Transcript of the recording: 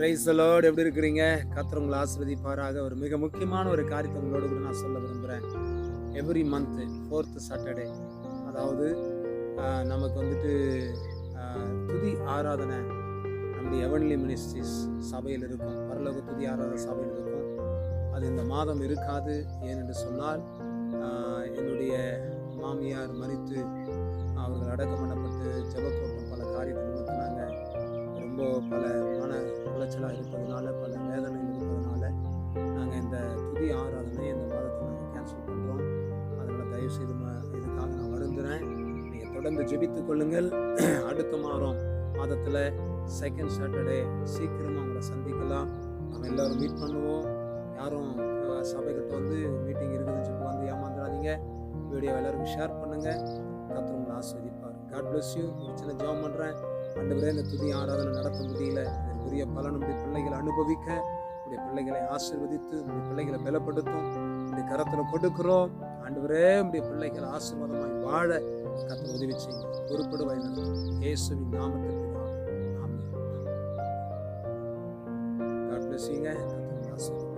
Price Lord எப்படி இருக்கிறீங்க? கர்த்தர் உங்களை ஆசிர்வதிப்பாராக. ஒரு மிக முக்கியமான ஒரு காரியத்தை உங்களோட கூட நான் சொல்ல விரும்புகிறேன் எவ்ரி மந்த்து ஃபோர்த்து சாட்டர்டே அதாவது நமக்கு வந்துட்டு துதி ஆராதனை நம்முடைய எவன்லி மினிஸ்ட்ரிஸ் சபையில் இருக்கும். பரலோக துதி ஆராதனை சபையில் இருக்கும். அது இந்த மாதம் இருக்காது. ஏனென்று சொன்னால் என்னுடைய மாமியார் மறித்து அவர்கள் அடக்கம் பண்ணப்பட்டு ஜெபக்கூட்டம் ரொம்ப பல மன உளைச்சலாக இருப்பதனால பல வேதனைகள் இருப்பதனால நாங்கள் இந்த துதி ஆராதனை இந்த மாதத்தை நாங்கள் கேன்சல் பண்ணுறோம் அதனால் தயவு செய்து இதுக்காக நான் வருந்துறேன். நீங்கள் தொடர்ந்து ஜெபித்து கொள்ளுங்கள். அடுத்த மாதம் மாதத்தில் செகண்ட் சாட்டர்டே சீக்கிரமாக உங்களை சந்திக்கலாம். நம்ம எல்லாரும் மீட் பண்ணுவோம். யாரும் அஹ், சபைக்கிட்ட வந்து மீட்டிங் இருக்குதுன்னு சொல்லி வந்து ஏமாந்துடாதீங்க வீடியோ எல்லாருக்கும் ஷேர் பண்ணுங்கள் கர்த்தர் ஆஸ்வதிப்பார் காட் பிளஸ் யூ ஒரு சின்ன ஜெபம் பண்ணுறேன் ஆண்டவரே இந்த துதி ஆராதனை நடத்த முடியல. இதற்குரிய பலன் நம்முடைய பிள்ளைகளை அனுபவிக்க உடைய பிள்ளைகளை ஆசீர்வதித்து உடைய பிள்ளைகளை பலப்படுத்தும். உடைய கரத்தில் கொடுக்கிறோம். ஆண்டவரே உடைய பிள்ளைகளை ஆசீர்வாதமாய் வாழ கர்த்தர் உதவி செய்யுங்க பொறுப்படுவாய் இயேசுவின் நாமத்திற்கு ஆமென். God bless